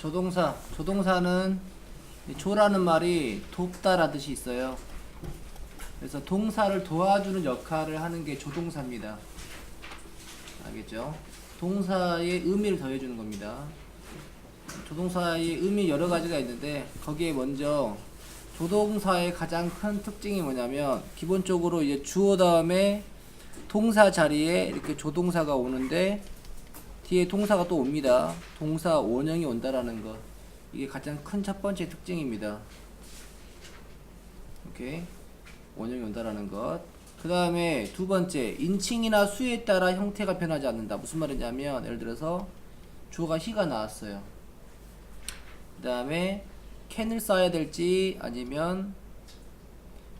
조동사. 조동사는 이 조라는 말이 돕다라는 뜻이 있어요. 그래서 동사를 도와주는 역할을 하는 게 조동사입니다. 알겠죠? 동사의 의미를 더해주는 겁니다. 조동사의 의미 여러 가지가 있는데 거기에 먼저 조동사의 가장 큰 특징이 뭐냐면 기본적으로 이제 주어 다음에 동사 자리에 이렇게 조동사가 오는데 뒤에 동사가 또 옵니다. 동사 원형이 온다라는 것. 이게 가장 큰 첫 번째 특징입니다. 오케이. 원형이 온다라는 것. 그 다음에 두 번째, 인칭이나 수에 따라 형태가 변하지 않는다. 무슨 말이냐면, 예를 들어서, 주어가 히가 나왔어요. 그 다음에, 캔을 써야 될지, 아니면,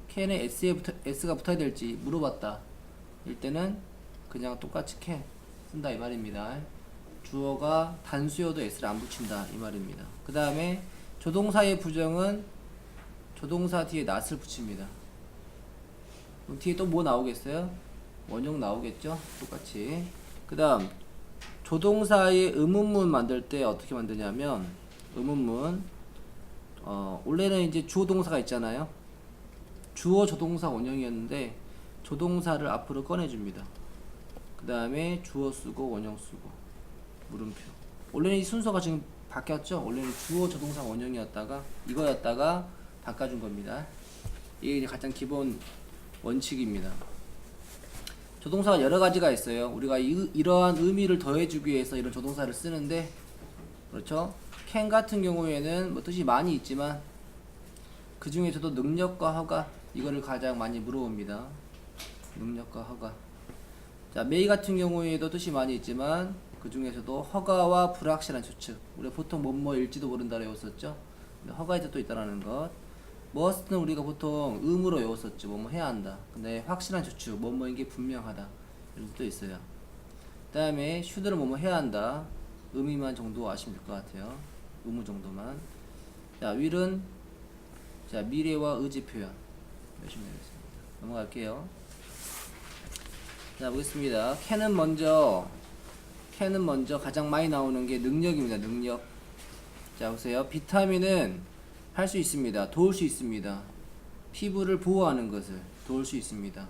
캔에 s에 붙어, s가 붙어야 될지 물어봤다. 이때는 그냥 똑같이 캔 쓴다 이 말입니다. 주어가 단수여도 s를 안 붙인다 이 말입니다. 그 다음에 조동사의 부정은 조동사 뒤에 not을 붙입니다. 그럼 뒤에 또 뭐 나오겠어요? 원형 나오겠죠? 똑같이. 그 다음 조동사의 의문문 만들 때 어떻게 만드냐면 의문문 어, 원래는 이제 주어 동사가 있잖아요. 주어 조동사 원형이었는데 조동사를 앞으로 꺼내줍니다. 그 다음에 주어 쓰고 원형 쓰고 물음표. 원래는 이 순서가 지금 바뀌었죠. 원래는 주어 조동사 원형이었다가 이거였다가 바꿔준 겁니다. 이게 이제 가장 기본 원칙입니다. 조동사가 여러 가지가 있어요. 우리가 이, 이러한 의미를 더해주기 위해서 이런 조동사를 쓰는데 그렇죠. can 같은 경우에는 뭐 뜻이 많이 있지만 그 중에서도 능력과 허가 이거를 가장 많이 물어봅니다. 능력과 허가. 자, 메이 같은 경우에도 뜻이 많이 있지만 그 중에서도 허가와 불확실한 추측. 우리가 보통 뭐뭐일지도 모른다로 외웠었죠. 허가의 뜻도 있다라는 것. 머스트는 우리가 보통 의무로 외웠었죠. 뭐뭐 해야 한다. 근데 확실한 추측, 뭐뭐인 게 분명하다. 이런 뜻도 있어요. 그다음에 슈드는 뭐뭐 해야 한다. 의미만 정도 아시면 될 것 같아요. 의무 정도만. 자, 윌은 자 미래와 의지 표현 열심히 하겠습니다. 넘어갈게요. 자 보겠습니다. 캔은 먼저 캔은 먼저 가장 많이 나오는 게 능력입니다. 능력. 자 보세요. 비타민은 할 수 있습니다. 도울 수 있습니다. 피부를 보호하는 것을 도울 수 있습니다.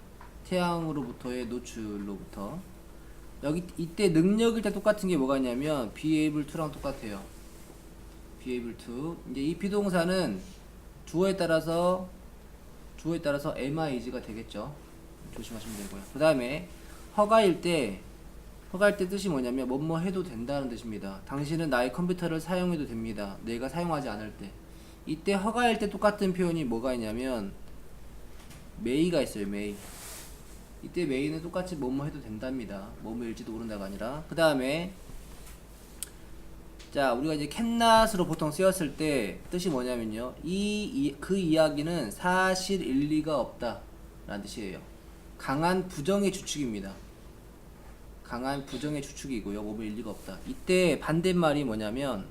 태양으로부터의 노출로부터 여기 이때 능력일 때 똑같은 게 뭐가 있냐면 be able to랑 똑같아요. be able to 이제 이 비동사는 주어에 따라서 주어에 따라서 MIG가 되겠죠. 조심하시면 되고요. 그 다음에 허가일 때 허가일 때 뜻이 뭐냐면 뭐뭐 해도 된다는 뜻입니다. 당신은 나의 컴퓨터를 사용해도 됩니다. 내가 사용하지 않을 때 이때 허가일 때 똑같은 표현이 뭐가 있냐면 메이가 있어요. 메이 이때 메이는 똑같이 뭐뭐 해도 된답니다. 뭐뭐일지도 모른다가 아니라 그 다음에 자, 우리가 이제 캔낫으로 보통 쓰였을 때 뜻이 뭐냐면요. 이, 그 이야기는 사실 일리가 없다. 라는 뜻이에요. 강한 부정의 추측입니다. 강한 부정의 추측이고요. 몸의 일리가 없다. 이때 반대말이 뭐냐면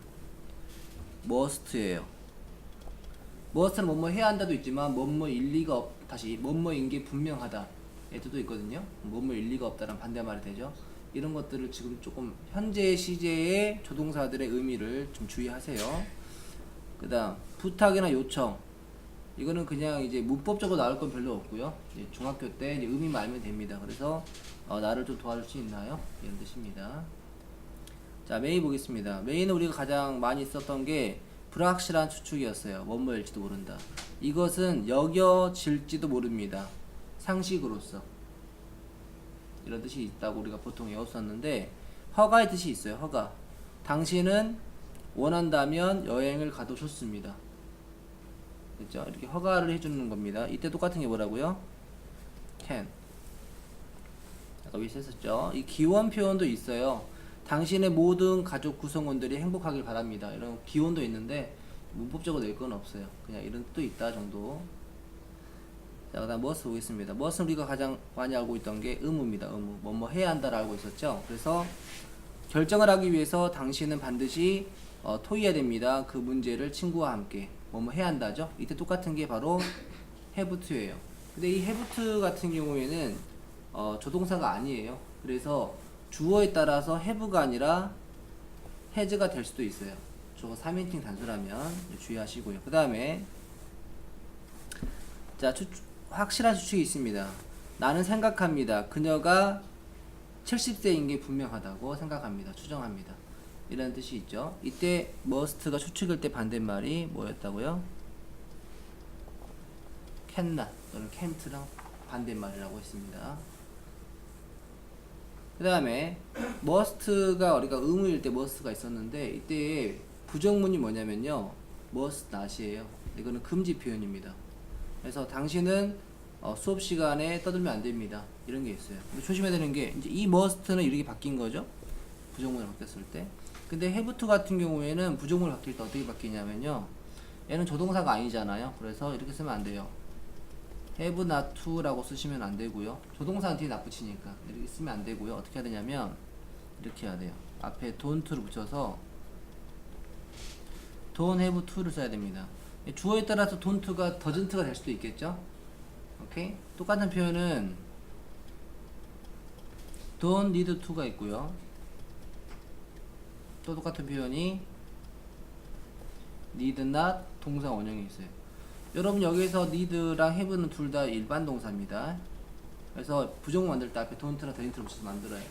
must예요. must는 뭐뭐 해야 한다도 있지만 뭐뭐 일리가 없, 다시 뭐뭐인 게 분명하다. 의 뜻도 있거든요. 뭐뭐 일리가 없다는 반대말이 되죠. 이런 것들을 지금 조금 현재 시제의 조동사들의 의미를 좀 주의하세요. 그다음 부탁이나 요청 이거는 그냥 이제 문법적으로 나올 건 별로 없고요. 중학교 때 의미만 알면 됩니다. 그래서 어, 나를 좀 도와줄 수 있나요? 이런 뜻입니다. 자 메이 보겠습니다. 메이는 우리가 가장 많이 썼던 게 불확실한 추측이었어요. 뭐뭐일지도 모른다. 이것은 여겨질지도 모릅니다. 상식으로서. 이런 뜻이 있다고 우리가 보통 외웠었는데 허가의 뜻이 있어요. 허가. 당신은 원한다면 여행을 가도 좋습니다. 그죠? 이렇게 허가를 해주는 겁니다. 이때 똑같은 게 뭐라고요? can. 아까 위에 썼었죠. 이 기원 표현도 있어요. 당신의 모든 가족 구성원들이 행복하길 바랍니다. 이런 기원도 있는데 문법적으로 낼 건 없어요. 그냥 이런 뜻도 있다 정도. 자, 그 다음 머스 보겠습니다. 머스는 우리가 가장 많이 알고 있던 게 의무입니다. 의무. 뭐뭐 해야 한다를 알고 있었죠. 그래서 결정을 하기 위해서 당신은 반드시 어, 토의해야 됩니다. 그 문제를 친구와 함께 뭐 뭐 해야 한다죠. 이때 똑같은 게 바로 to예요. 근데 이 to 같은 경우에는 어, 조동사가 아니에요. 그래서 주어에 따라서 have가 아니라 has가 될 수도 있어요. 주어가 3인칭 단수라면 주의하시고요. 그 다음에 자 추, 확실한 추측이 있습니다. 나는 생각합니다. 그녀가 70세인 게 분명하다고 생각합니다. 추정합니다. 이런 뜻이 있죠. 이때 must가 추측일 때 반대말이 뭐였다고요? 캔나 또는 캔트랑 반대말이라고 했습니다. 그 다음에 must가 우리가 의무일 때 must가 있었는데 이때 부정문이 뭐냐면요 must not이에요. 이거는 금지 표현입니다. 그래서 당신은 어, 수업 시간에 떠들면 안 됩니다. 이런 게 있어요. 조심해야 되는 게 이제 이 must는 이렇게 바뀐 거죠. 부정문으로 바뀌었을 때. 근데 to 같은 경우에는 부정문으로 바뀔 때 어떻게 바뀌냐면요. 얘는 조동사가 아니잖아요. 그래서 이렇게 쓰면 안 돼요. have not to라고 쓰시면 안 되고요. 조동사는 뒤에 납붙이니까 이렇게 쓰면 안 되고요. 어떻게 해야 되냐면 이렇게 해야 돼요. 앞에 don't를 붙여서 don't have to를 써야 됩니다. 주어에 따라서 don't가 doesn't가 될 수도 있겠죠. 오케이? 똑같은 표현은 don't need to가 있고요. 또 똑같은 표현이 need not 동사 원형이 있어요. 여러분 여기서 need랑 have는 둘 다 일반 동사입니다. 그래서 부정 만들 때 앞에 don't나 doesn't를 붙여서 만들어요.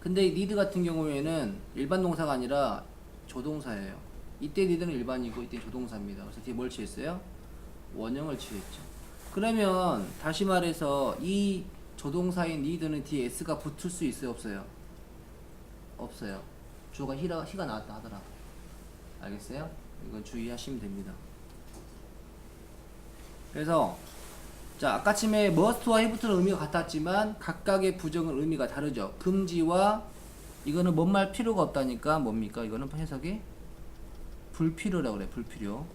근데 이 need 같은 경우에는 일반 동사가 아니라 조동사예요. 이때 need는 일반이고 이때 조동사입니다. 그래서 뒤에 뭘 취했어요? 원형을 취했죠. 그러면 다시 말해서 이 조동사인 need는 뒤에 s가 붙을 수 있어요, 없어요? 없어요. 주어가 히가, 히가 나왔다 하더라도. 알겠어요? 이건 주의하시면 됩니다. 그래서 자 아까쯤에 must와 have는 의미가 같았지만 각각의 부정은 의미가 다르죠. 금지와 이거는 뭔 말 필요가 없다니까 뭡니까? 이거는 해석이 불필요라고 그래. 불필요.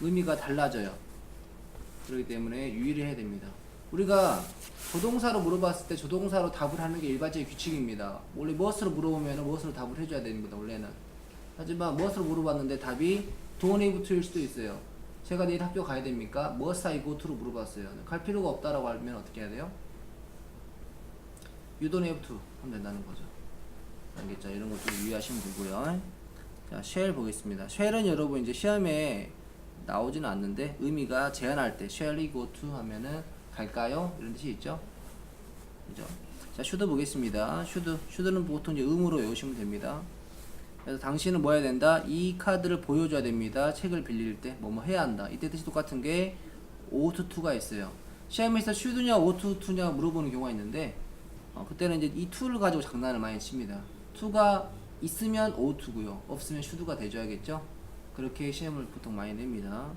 의미가 달라져요. 그렇기 때문에 유의를 해야 됩니다. 우리가 조동사로 물어봤을 때 조동사로 답을 하는 게 일반적인 규칙입니다. 원래 무엇으로 물어보면 무엇으로 답을 해줘야 됩니다. 원래는. 하지만 무엇으로 물어봤는데 답이 have to일 수도 있어요. 제가 내일 학교 가야 됩니까? must I go to로 물어봤어요. 갈 필요가 없다라고 하면 어떻게 해야 돼요? You don't 하면 된다는 거죠. 알겠죠? 이런 것도 유의하시면 되고요. 자, shall 보겠습니다. shall은 여러분 이제 시험에 나오지는 않는데 의미가 제한할 때 shall 하면은 갈까요? 이런 뜻이 있죠. 그죠? 자, should 보겠습니다. should, should는 보통 이제 의무로 외우시면 됩니다. 그래서 당신은 뭐 해야 된다? 이 카드를 보여줘야 됩니다. 책을 빌릴 때 뭐 뭐 해야 한다. 이때 뜻이 똑같은 게 ought to가 있어요. 시험에서 ought to냐 물어보는 경우가 있는데 어, 그때는 이제 이 to를 가지고 장난을 많이 칩니다. to가 있으면 ought to고요. 없으면 should가 돼줘야겠죠. 그렇게 시험을 보통 많이 냅니다.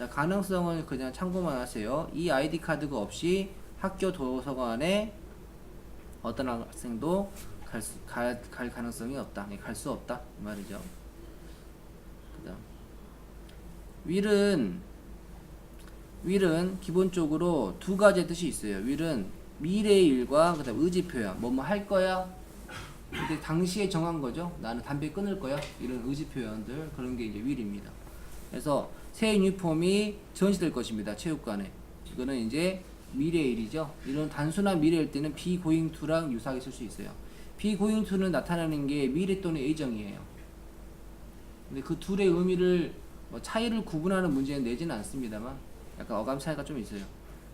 자, 가능성은 그냥 참고만 하세요. 이 아이디 카드가 없이 학교 도서관에 어떤 학생도 갈, 수, 갈, 갈 가능성이 없다. 갈 수 없다. 이 말이죠. 그다음 will은 will은 기본적으로 두 가지의 뜻이 있어요. will은 미래의 일과 그다음 의지 표현. 뭐뭐 할 거야. 근데 당시에 정한 거죠. 나는 담배 끊을 거야. 이런 의지 표현들 그런 게 이제 will입니다. 그래서 새 유니폼이 전시될 것입니다. 체육관에. 이거는 이제 미래의 일이죠. 이런 단순한 미래일 때는 going to랑 유사하게 쓸 수 있어요. going to는 나타나는 게 미래 또는 예정이에요. 근데 그 둘의 의미를 뭐 차이를 구분하는 문제는 내지는 않습니다만 약간 어감 차이가 좀 있어요.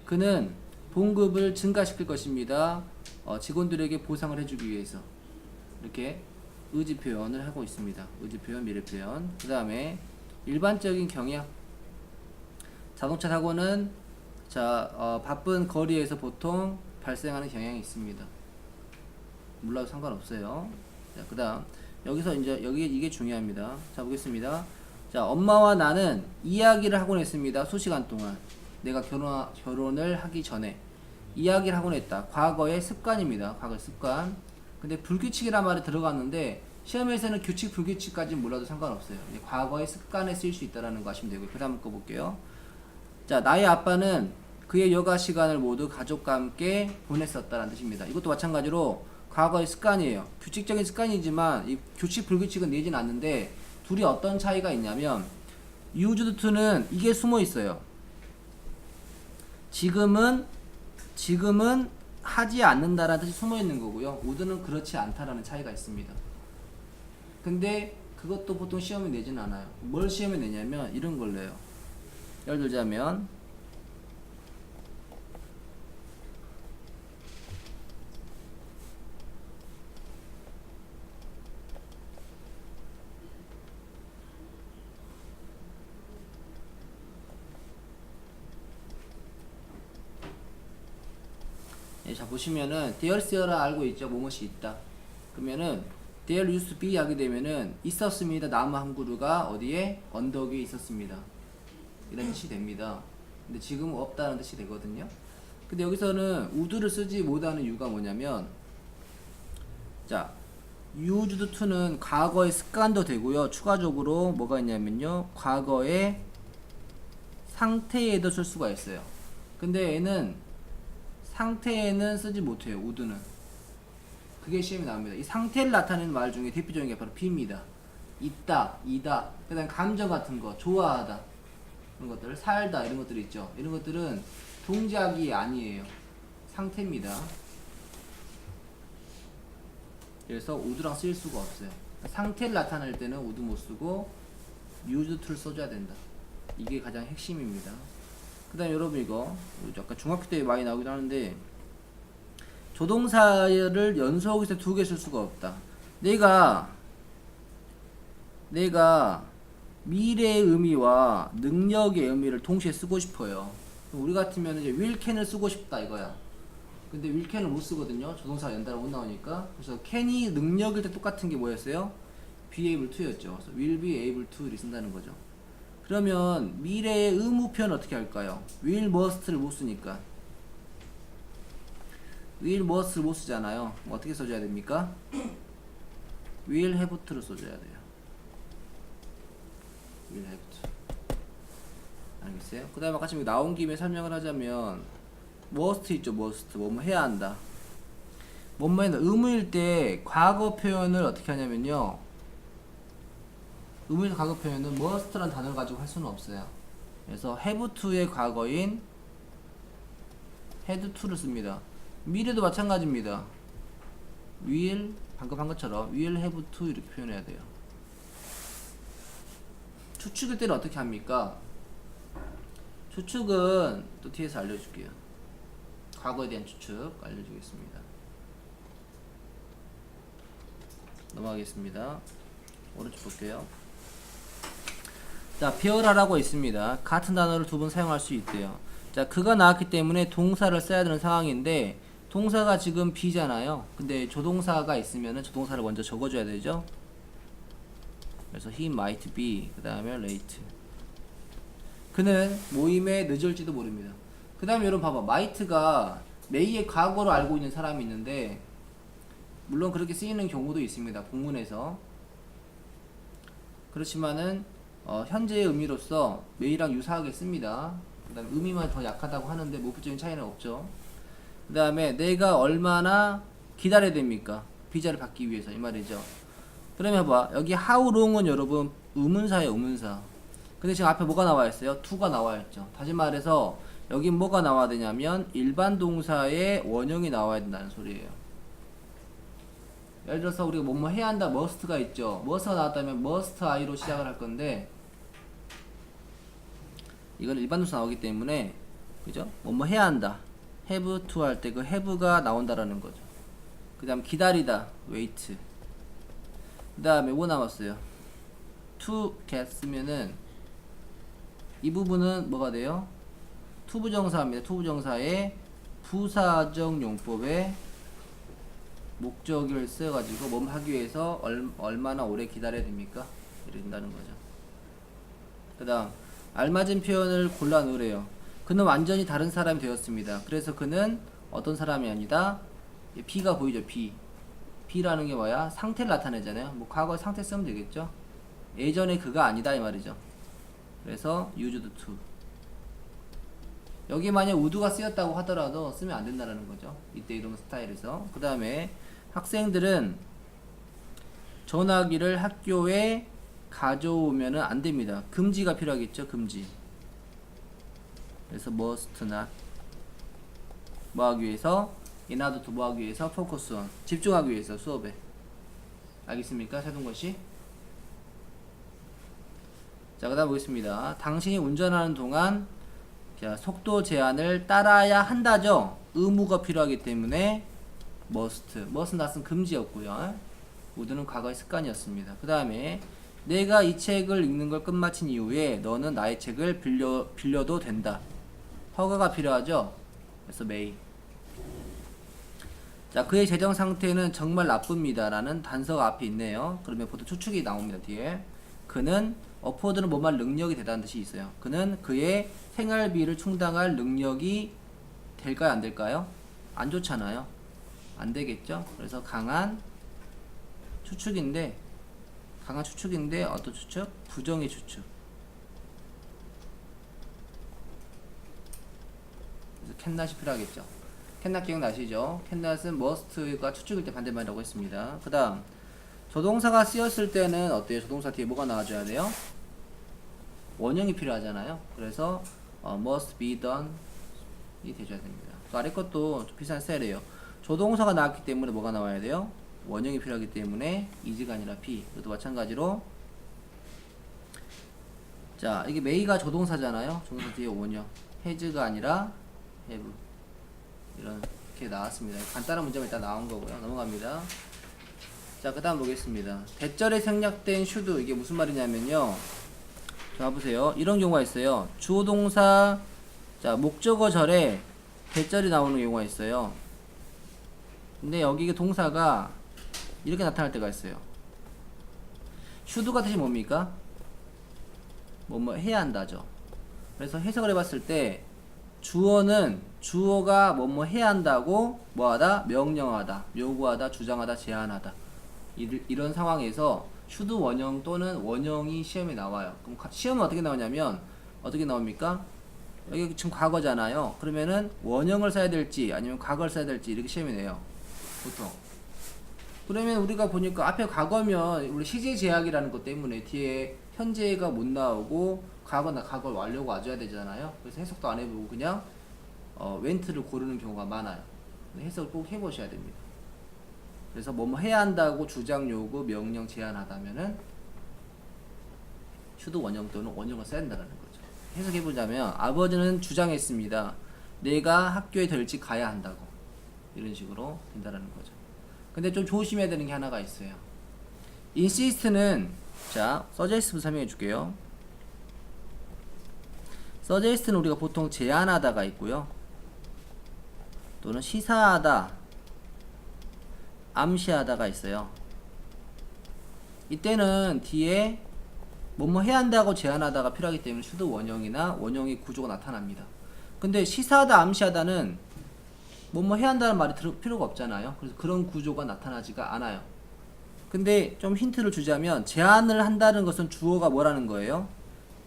그는 봉급을 증가시킬 것입니다. 어, 직원들에게 보상을 해주기 위해서 이렇게 의지 표현을 하고 있습니다. 의지 표현, 미래 표현. 그 다음에 일반적인 경향. 자동차 사고는 자 어, 바쁜 거리에서 보통 발생하는 경향이 있습니다. 몰라도 상관없어요. 자, 그다음 여기서 이제 여기 이게 중요합니다. 자 보겠습니다. 자 엄마와 나는 이야기를 하곤 했습니다. 수시간 동안 내가 결혼 결혼을 하기 전에 이야기를 하곤 했다. 과거의 습관입니다. 과거 습관. 근데 불규칙이란 말이 들어갔는데 시험에서는 규칙 불규칙까지 몰라도 상관없어요. 과거의 습관에 쓰일 수 있다라는 거 아시면 되고요. 그 다음 거 볼게요. 자 나의 아빠는 그의 여가 시간을 모두 가족과 함께 보냈었다는 뜻입니다. 이것도 마찬가지로 과거의 습관이에요. 규칙적인 습관이지만 이 규칙 불규칙은 내진 않는데 둘이 어떤 차이가 있냐면 to는 이게 숨어 있어요. 지금은 지금은 하지 않는다라는 뜻이 숨어 있는 거고요. would는 그렇지 않다라는 차이가 있습니다. 근데 그 그것도 보통 시험에 내진 않아요. 뭘 시험에 내냐면 이런 걸 내요. 예를 들자면 예, 자 보시면은 is라 알고 있죠 뭐뭇이 있다 그러면은 there used be 하게 되면은 있었습니다. 나무 한 그루가 어디에? 언덕 위에 있었습니다. 이런 뜻이 됩니다. 근데 지금은 없다는 뜻이 되거든요. 근데 여기서는 우드를 쓰지 못하는 이유가 뭐냐면 자 used to는 과거의 습관도 되고요. 추가적으로 뭐가 있냐면요. 과거의 상태에도 쓸 수가 있어요. 근데 얘는 상태에는 쓰지 못해요. 우드는. 그게 시험에 나옵니다. 이 상태를 나타내는 말 중에 대표적인 게 바로 비입니다. 있다, 이다, 그다음 감정 같은 거, 좋아하다 이런 것들, 살다 이런 것들 있죠. 이런 것들은 동작이 아니에요. 상태입니다. 그래서 우드랑 쓸 수가 없어요. 상태를 나타낼 때는 우드 못 쓰고 used to를 써줘야 된다. 이게 가장 핵심입니다. 그 다음에 여러분 이거 약간 중학교 때 많이 나오기도 하는데 조동사를 연속해서 두 개 쓸 수가 없다. 내가 내가 미래의 의미와 능력의 의미를 동시에 쓰고 싶어요. 우리 같으면 이제 will can을 쓰고 싶다 이거야. 근데 will can을 못 쓰거든요. 조동사 연달아 못 나오니까. 그래서 can이 능력일 때 똑같은 게 뭐였어요? be able to였죠. 그래서 will be able to를 쓴다는 거죠. 그러면 미래의 의무 표현 어떻게 할까요? will must를 못 쓰니까 will must를 못 쓰잖아요. 뭐 어떻게 써줘야 됩니까? will have to를 써줘야 돼요. will have to. 알겠어요? 그 다음에 아까 지금 나온 김에 설명을 하자면 must 있죠, must. 뭐뭐 해야 한다. 뭐뭐 해야 한다. 의무일 때 과거 표현을 어떻게 하냐면요. 의무의 과거 표현은 must라는 단어를 가지고 할 수는 없어요. 그래서 have to의 과거인 had to를 씁니다. 미래도 마찬가지입니다. will 방금 한 것처럼 will have to 이렇게 표현해야 돼요. 추측일 때는 어떻게 합니까? 추측은 또 뒤에서 알려줄게요. 과거에 대한 추측 알려주겠습니다. 넘어가겠습니다. 오른쪽 볼게요. 자, 비어라라고 있습니다. 같은 단어를 두 번 사용할 수 있대요. 자, 그가 나왔기 때문에 동사를 써야 되는 상황인데 동사가 지금 비잖아요. 근데 조동사가 있으면은 조동사를 먼저 적어줘야 되죠. 그래서 he might be 그 다음에 late. 그는 모임에 늦을지도 모릅니다. 그 다음에 여러분 봐봐, might가 may의 과거로 알고 있는 사람이 있는데 물론 그렇게 쓰이는 경우도 있습니다. 본문에서 그렇지만은 어, 현재의 의미로서 메이랑 유사하게 씁니다. 그 다음 의미만 더 약하다고 하는데 모부적인 차이는 없죠. 그 다음에 내가 얼마나 기다려야 됩니까? 비자를 받기 위해서 이 말이죠. 그러면 봐 여기 how long은 여러분 의문사예요 의문사. 근데 지금 앞에 뭐가 나와 있어요? to가 나와 있죠. 다시 말해서 여기 뭐가 나와야 되냐면 일반 동사의 원형이 나와야 된다는 소리예요. 예를 들어서 우리가 뭐뭐 해야 한다 must가 있죠. must가 나왔다면 must I로 시작을 할 건데 이건 일반 동사 나오기 때문에 그죠? 뭐뭐 해야 한다. Have to 할 때 그 have가 나온다라는 거죠. 그 다음 기다리다 wait. 그 다음에 뭐 남았어요? to get 쓰면은 이 부분은 뭐가 돼요? to 부정사입니다. to 부정사의 부사적 용법에 목적을 써가지고 몸 하기 위해서 얼, 얼마나 오래 기다려야 됩니까? 이래 된다는 거죠. 그 다음 알맞은 표현을 골라 넣으래요. 그는 완전히 다른 사람이 되었습니다. 그래서 그는 어떤 사람이 아니다. 이 B가 보이죠, B. B라는 게 뭐야? 상태를 나타내잖아요. 뭐 과거의 상태 쓰면 되겠죠. 예전에 그가 아니다 이 말이죠. 그래서 used to. 여기 만약 우드가 쓰였다고 하더라도 쓰면 안 된다는 거죠. 이때 이런 스타일에서. 그 다음에 학생들은 전화기를 학교에 가져오면은 안 됩니다. 금지가 필요하겠죠. 금지. 그래서 must not 뭐 하기 위해서 in order to 뭐 하기 위해서 focus on 집중하기 위해서 수업에 알겠습니까? 세동건 씨? 자, 그 다음 보겠습니다. 당신이 운전하는 동안 자, 속도 제한을 따라야 한다죠. 의무가 필요하기 때문에 must. must not은 금지였고요. 모두는 과거의 습관이었습니다. 그 다음에 내가 이 책을 읽는 걸 끝마친 이후에 너는 나의 책을 빌려 빌려도 된다. 허가가 필요하죠. 그래서 may. 자, 그의 재정 상태는 정말 나쁩니다라는 단서가 앞에 있네요. 그러면 보통 추측이 나옵니다. 뒤에 그는 어포드는 뭐만 능력이 되다는 뜻이 있어요. 그는 그의 생활비를 충당할 능력이 될까요, 안 될까요? 안 좋잖아요. 안 되겠죠. 그래서 강한 추측인데 강한 추측인데 어떤 추측? 부정의 추측. 그래서 캔낫이 필요하겠죠. 캔낫 기억나시죠? 캔낫은 must가 추측일 때 반대말이라고 했습니다. 그 다음 조동사가 쓰였을 때는 어때요? 조동사 뒤에 뭐가 나와줘야 돼요? 원형이 필요하잖아요. 그래서 어, must be done 이 돼줘야 됩니다. 그 아래 것도 좀 비슷한 스타일이에요. 조동사가 나왔기 때문에 뭐가 나와야 돼요? 원형이 필요하기 때문에 is가 아니라 be. 이것도 마찬가지로 자 이게 may가 조동사잖아요. 조동사 뒤에 원형. has가 아니라 have. 이렇게 나왔습니다. 간단한 문제가 일단 나온 거고요. 넘어갑니다. 자, 그 다음 보겠습니다. 대절에 생략된 should 이게 무슨 말이냐면요. 자, 보세요. 이런 경우가 있어요. 주어 동사 자, 목적어 절에 대절이 나오는 경우가 있어요. 근데 여기 동사가 이렇게 나타날 때가 있어요. should가 뜻이 뭡니까? 뭐뭐 해야 한다죠. 그래서 해석을 해봤을 때 주어는 주어가 뭐뭐 해야 한다고 뭐하다 명령하다 요구하다 주장하다 제안하다 이- 이런 상황에서 should 원형 또는 원형이 시험에 나와요. 그럼 가- 시험은 어떻게 나오냐면 어떻게 나옵니까? 여기 지금 과거잖아요. 그러면은 원형을 써야 될지 아니면 과거를 써야 될지 이렇게 시험이 내요. 보통. 그러면 우리가 보니까 앞에 과거면 우리 시제 제약이라는 것 때문에 뒤에 현재가 못 나오고 과거나 과거를 완료가 와줘야 되잖아요. 그래서 해석도 안 해보고 그냥 어, 웬트를 고르는 경우가 많아요. 해석을 꼭 해보셔야 됩니다. 그래서 뭐뭐 해야 한다고 주장 요구 명령 제안하다면은 슈도 원형 또는 원형을 써야 된다는 거죠. 해석해 보자면 아버지는 주장했습니다. 내가 학교에 더 일찍 가야 한다고 이런 식으로 된다라는 거죠. 근데 좀 조심해야 되는 게 하나가 있어요. insist는 자 suggest 설명해 줄게요. suggest는 우리가 보통 제안하다가 있고요. 또는 시사하다, 암시하다가 있어요. 이때는 뒤에 뭐뭐 해야 한다고 제안하다가 필요하기 때문에 수도 원형이나 원형의 구조가 나타납니다. 근데 시사하다, 암시하다는 뭐뭐 해야 한다는 말이 들을 필요가 없잖아요. 그래서 그런 구조가 나타나지가 않아요. 근데 좀 힌트를 주자면 제안을 한다는 것은 주어가 뭐라는 거예요?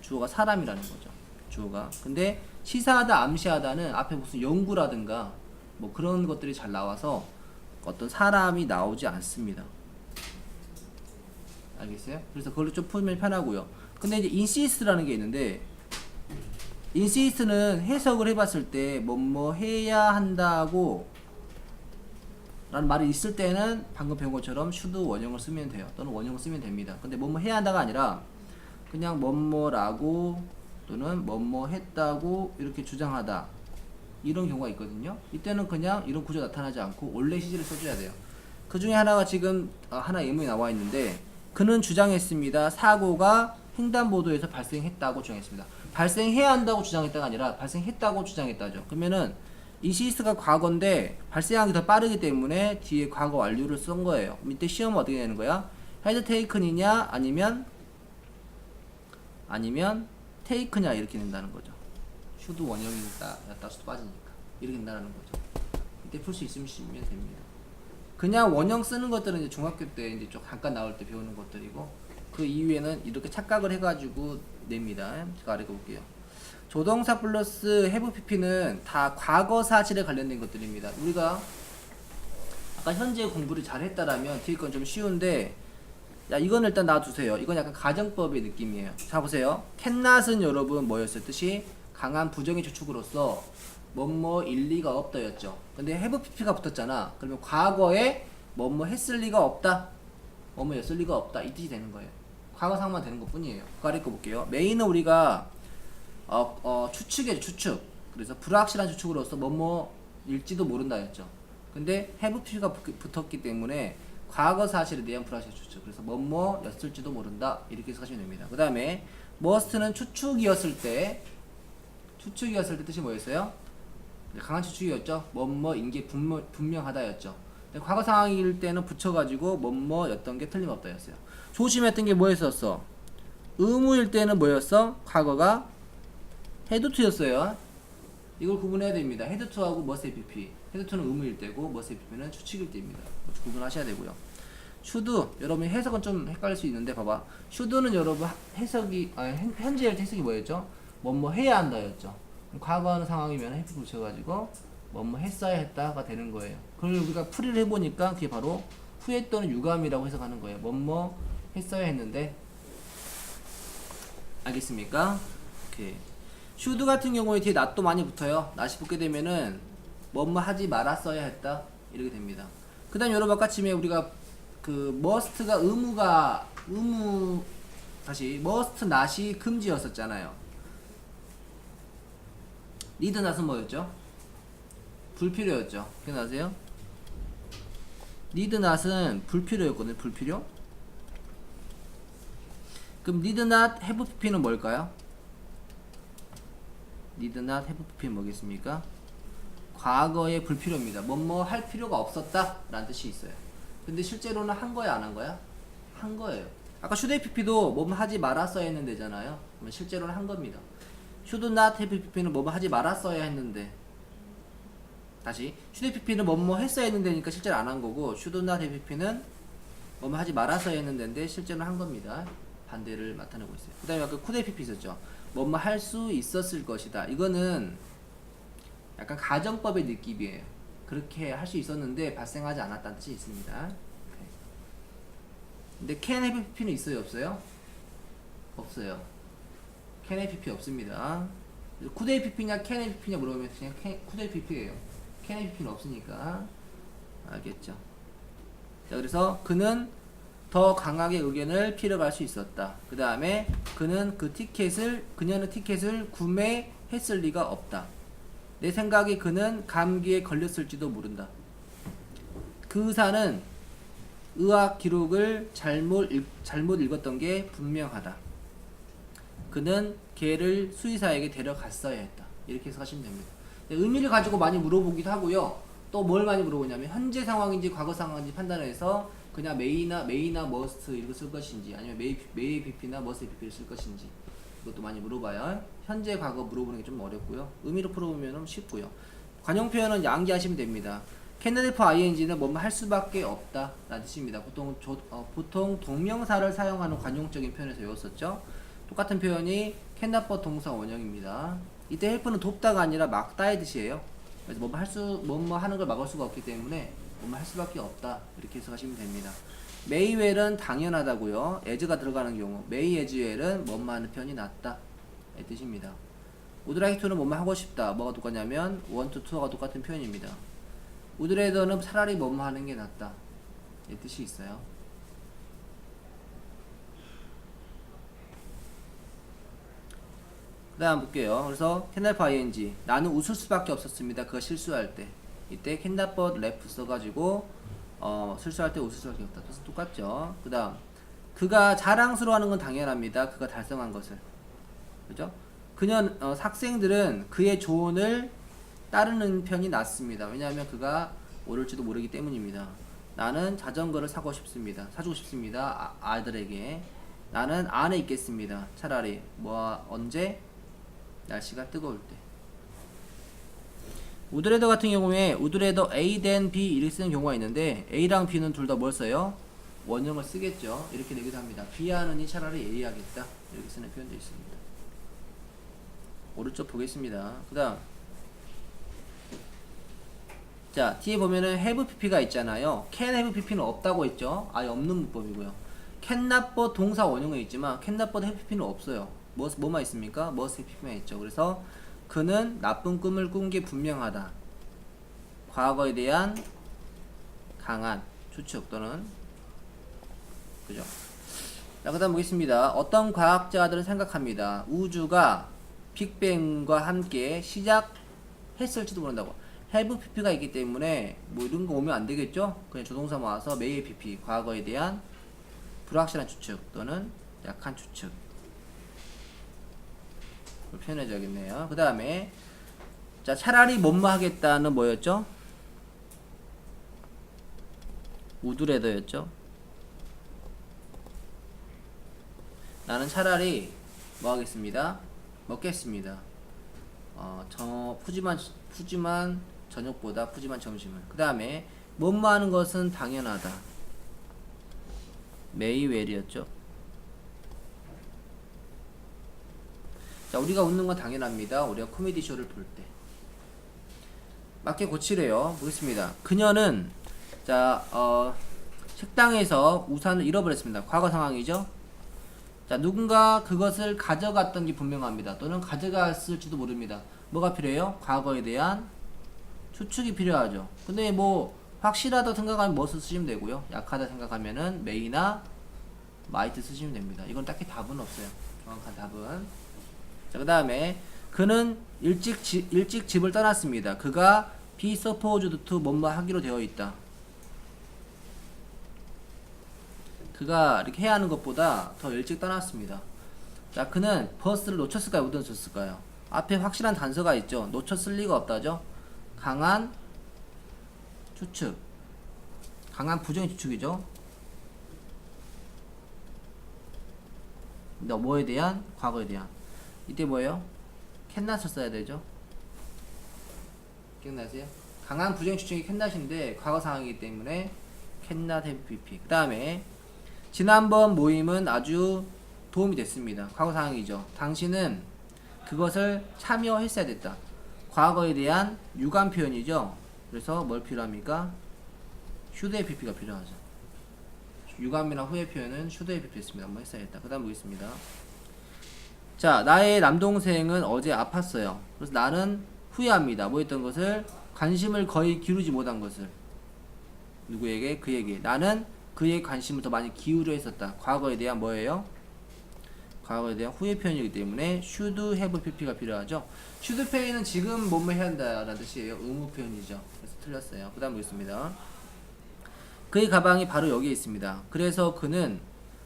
주어가 사람이라는 거죠. 주어가. 근데 시사하다, 암시하다는 앞에 무슨 연구라든가 뭐 그런 것들이 잘 나와서 어떤 사람이 나오지 않습니다. 알겠어요? 그래서 그걸로 좀 풀면 편하고요. 근데 이제 insist라는 게 있는데 insist는 해석을 해봤을 때 뭐뭐 해야 한다고 라는 말이 있을 때는 방금 배운 것처럼 should 원형을 쓰면 돼요. 또는 원형을 쓰면 됩니다. 근데 뭐뭐 해야 한다가 아니라 그냥 뭐뭐라고 또는 뭐뭐 했다고 이렇게 주장하다 이런 경우가 있거든요. 이때는 그냥 이런 구조 나타나지 않고 원래 시제를 써줘야 돼요. 그 중에 하나가 지금 어, 하나 예문이 나와 있는데 그는 주장했습니다. 사고가 횡단보도에서 발생했다고 주장했습니다. 발생해야 한다고 주장했다가 아니라 발생했다고 주장했다죠. 그러면은 이 시스가 과거인데 발생하기 더 빠르기 때문에 뒤에 과거 완료를 쓴 거예요. 밑에 시험은 어떻게 되는 거야? had taken이냐 아니면 아니면 take냐 이렇게 된다는 거죠. should 원형이니까 수도 빠지니까 이렇게 된다는 거죠. 이때 풀 수 있으면 됩니다. 그냥 원형 쓰는 것들은 이제 중학교 때 이제 좀 잠깐 나올 때 배우는 것들이고 그 이후에는 이렇게 착각을 해가지고 냅니다. 제가 아래 거 볼게요. 조동사 플러스 have pp는 다 과거 사실에 관련된 것들입니다. 우리가 아까 현재 공부를 잘 했다라면 뒤에 건 좀 쉬운데 야 이건 일단 놔두세요. 이건 약간 가정법의 느낌이에요. 자 보세요. 캔낫은 여러분 뭐였어요? 뜻이 강한 부정의 추측으로서 뭐뭐 일리가 없다였죠. 근데 have pp가 붙었잖아. 그러면 과거에 뭐뭐 했을 리가 없다. 뭐뭐였을 리가 없다. 이 뜻이 되는 거예요. 과거상만 되는 것 뿐이에요. 가리 거 볼게요. 메인은 우리가 어, 어, 추측이에요, 추측. 그래서 불확실한 추측으로서 뭐뭐일지도 모른다였죠. 근데 붙- 붙었기 때문에 과거 사실에 대한 불확실한 추측. 그래서 뭐뭐였을지도 모른다. 이렇게 해석하시면 됩니다. 그 다음에 must는 추측이었을 때 추측이었을 때 뜻이 뭐였어요? 네, 강한 추측이었죠. 뭐뭐인 게 분명, 분명하다였죠. 근데 과거 상황일 때는 붙여가지고 뭐뭐였던 게 틀림없다였어요. 조심했던 게 뭐였었어? 의무일 때는 뭐였어? 과거가 헤드2였어요. 이걸 구분해야 됩니다. 헤드2하고 머스 APP. 헤드2는 의무일 때고 머스 APP는 추측일 때입니다. 구분하셔야 되고요. 슈드 여러분 해석은 좀 헷갈릴 수 있는데 봐봐. 슈드는 여러분 하- 해석이 아 현- 현재일 때 해석이 뭐였죠? 뭐뭐 해야 한다였죠. 그럼 과거 상황이면 해피 붙여가지고 뭐뭐 했어야 했다가 되는 거예요. 그걸 우리가 풀이를 해보니까 그게 바로 후에 또는 유감이라고 해석하는 거예요. 뭐뭐 했어야 했는데 알겠습니까? 오케이. 슈드 같은 경우에 뒤에 낫도 많이 붙어요. 낫이 붙게 되면은 뭐뭐 하지 말았어야 했다 이렇게 됩니다. 그다음 여러분 아까 침에 우리가 그 머스트가 의무가 의무 다시 머스트 낫이 금지였었잖아요. 리드 낫은 뭐였죠? 불필요였죠. 기억나세요? 리드 낫은 불필요였거든요. 불필요? 그럼 need not have pp는 뭘까요? Need not have pp는 뭐겠습니까? 과거의 불필요입니다. 뭐뭐 할 필요가 없었다 라는 뜻이 있어요. 근데 실제로는 한 거야 안 한 거야? 한 거예요. 아까 should pp도 뭐뭐 하지 말았어야 했는데잖아요. 실제로는 한 겁니다. should not have pp는 뭐뭐 하지 말았어야 했는데 다시 should pp는 뭐뭐 했어야 했는데니까 실제로 안 한 거고 should not have pp는 뭐뭐 하지 말았어야 했는데 실제로 한 겁니다. 반대를 나타내고 있어요. 그 다음에 아까 pp 있었죠. 뭐뭐 할 수 있었을 것이다. 이거는 약간 가정법의 느낌이에요. 그렇게 할 수 있었는데 발생하지 않았다는 뜻이 있습니다. 오케이. 근데 can pp는 있어요, 없어요? 없어요. can pp 없습니다. could pp냐 can pp냐 물어보면 그냥 can, could pp예요. can pp는 없으니까 알겠죠. 자, 그래서 그는 더 강하게 의견을 피력할 수 있었다. 그 다음에 그는 그 티켓을 그녀는 티켓을 구매했을 리가 없다. 내 생각에 그는 감기에 걸렸을지도 모른다. 그 의사는 의학 기록을 잘못 읽, 잘못 읽었던 게 분명하다. 그는 걔를 수의사에게 데려갔어야 했다. 이렇게 해석하시면 됩니다. 네, 의미를 가지고 많이 물어보기도 하고요. 또 뭘 많이 물어보냐면 현재 상황인지 과거 상황인지 판단해서 그냥 메이나 메이나 머스트 이거 쓸 것인지 아니면 메이 메이 PP나 머스트 PP를 쓸 것인지 이것도 많이 물어봐요. 현재 과거 물어보는 게 좀 어렵고요. 의미로 풀어보면 쉽고요. 관용 표현은 양기하시면 됩니다. 캐나디프 ing는 뭐뭐 할 수밖에 없다 라는 뜻입니다. 보통 조, 어, 보통 동명사를 사용하는 관용적인 표현에서 외웠었죠. 똑같은 표현이 캔나퍼 동사 원형입니다. 이때 헬프는 돕다가 아니라 막다의 뜻이에요. 그래서 뭐뭐 할 수 뭐뭐 하는 걸 막을 수가 없기 때문에 할 수밖에 없다 이렇게 해석하시면 됩니다. 메이웰은 당연하다고요. 에즈가 들어가는 경우 메이 에즈웰은 뭐뭐 하는 편이 낫다 이 뜻입니다. 우드라이트는 뭐뭐 하고 싶다 뭐가 똑같냐면 원투 투가 똑같은 표현입니다. 우드레더는 차라리 뭐뭐 하는 게 낫다 이 뜻이 있어요. 그 다음 볼게요. 그래서 캔달프 ing 나는 웃을 수밖에 없었습니다. 그가 실수할 때 이때 캔다버 래프 써가지고 어, 실수할 때 웃을 수밖에 없다. 똑같죠. 그 다음 그가 자랑스러워하는 건 당연합니다. 그가 달성한 것을 그죠? 그녀 어, 학생들은 그의 조언을 따르는 편이 낫습니다. 왜냐하면 그가 오를지도 모르기 때문입니다. 나는 자전거를 사고 싶습니다. 사주고 싶습니다. 아, 아들에게 나는 안에 있겠습니다. 차라리 뭐 언제 날씨가 뜨거울 때. 우드레더 같은 경우에 우드레더 A 된 B 이렇게 쓰는 경우가 있는데 A랑 B는 둘 다 뭘 써요? 원형을 쓰겠죠. 이렇게 내기도 합니다. B 하느니 차라리 A 하겠다. 이렇게 쓰는 표현도 있습니다. 오른쪽 보겠습니다. 그 다음 자 뒤에 보면은 have pp가 있잖아요. can have pp는 없다고 했죠. 아예 없는 문법이고요. can not but 동사 원형에 있지만 can not but have pp는 없어요. 뭐, 뭐만 있습니까? must have pp만 있죠. 그래서 그는 나쁜 꿈을 꾼 게 분명하다. 과거에 대한 강한 추측 또는 그죠? 자, 그 다음 보겠습니다. 어떤 과학자들은 생각합니다. 우주가 빅뱅과 함께 시작했을지도 모른다고. have pp가 있기 때문에 뭐 이런 거 오면 안 되겠죠? 그냥 조동사 모아서 may pp, 과거에 대한 불확실한 추측 또는 약한 추측. 을 표현해줘야겠네요. 그 다음에 자 차라리 뭐뭐 하겠다는 뭐였죠? 우드레더였죠. 나는 차라리 뭐 하겠습니다. 먹겠습니다. 어, 저 푸짐한 푸짐한 저녁보다 푸짐한 점심을. 그 다음에 뭐뭐 하는 것은 당연하다. 메이웰이었죠. 자, 우리가 웃는 건 당연합니다. 우리가 코미디 쇼를 볼 때. 맞게 고치래요. 보겠습니다. 그녀는 자, 어, 식당에서 우산을 잃어버렸습니다. 과거 상황이죠. 자, 누군가 그것을 가져갔던 게 분명합니다. 또는 가져갔을지도 모릅니다. 뭐가 필요해요? 과거에 대한 추측이 필요하죠. 근데 뭐 확실하다 생각하면 무엇을 쓰시면 되고요. 약하다 생각하면은 메이나 마이트 쓰시면 됩니다. 이건 딱히 답은 없어요. 정확한 답은. 자, 그 다음에 그는 일찍 집, 일찍 집을 떠났습니다. 그가 be supposed to 뭐뭐 하기로 되어 있다. 그가 이렇게 해야 하는 것보다 더 일찍 떠났습니다. 자, 그는 버스를 놓쳤을까요? 못 놓쳤을까요? 앞에 확실한 단서가 있죠. 놓쳤을 리가 없다죠. 강한 추측. 강한 부정의 추측이죠. 너 뭐에 대한? 과거에 대한. 이때 뭐예요? 캔낫을 써야 되죠. 기억나세요? 강한 부정 추측이 캔낫인데 과거 상황이기 때문에 캔낫 PP. 그 다음에 지난번 모임은 아주 도움이 됐습니다. 과거 상황이죠. 당신은 그것을 참여했어야 됐다. 과거에 대한 유감 표현이죠. 그래서 뭘 필요합니까? 슈드 PP가 필요하죠. 유감이나 후회 표현은 슈드 PP였습니다. 한번 했어야겠다. 그 다음 보겠습니다. 자, 나의 남동생은 어제 아팠어요. 그래서 나는 후회합니다. 뭐 했던 것을? 관심을 거의 기울이지 못한 것을. 누구에게? 그에게. 나는 그의 관심을 더 많이 기울여 했었다. 과거에 대한 뭐예요? 과거에 대한 후회 표현이기 때문에 should have pp가 필요하죠. should pay는 지금 뭐뭐 해야 한다라는 뜻이에요. 의무 표현이죠. 그래서 틀렸어요. 그 다음 보겠습니다. 그의 가방이 바로 여기에 있습니다. 그래서 그는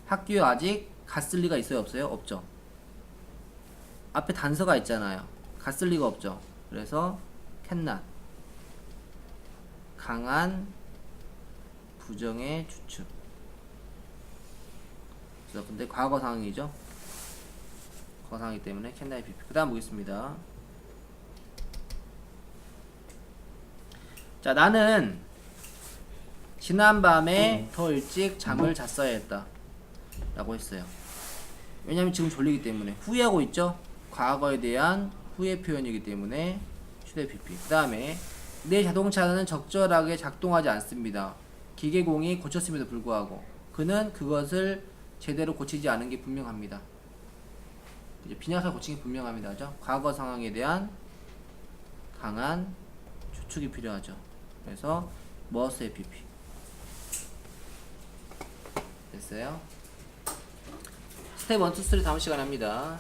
학교에 아직 갔을 리가 있어요? 없어요? 없죠. 앞에 단서가 있잖아요. 갔을 리가 없죠. 그래서 cannot 강한 부정의 추측. 그래서 근데 과거 상황이죠. 과거 상황이기 때문에 캔나이 비피. 그다음 보겠습니다. 자, 나는 지난밤에 더 일찍 잠을 잤어야 했다. 라고 했어요. 왜냐면 지금 졸리기 때문에 후회하고 있죠. 과거에 대한 후회 표현이기 때문에 휴대 PP. 그 다음에 내 자동차는 적절하게 작동하지 않습니다. 기계공이 고쳤음에도 불구하고 그는 그것을 제대로 고치지 않은 게 분명합니다. 이제 비냐사 고친 게 분명합니다죠. 과거 상황에 대한 강한 추측이 필요하죠. 그래서 머스의 PP 됐어요. 스텝 1, 2, 3 다음 시간 합니다.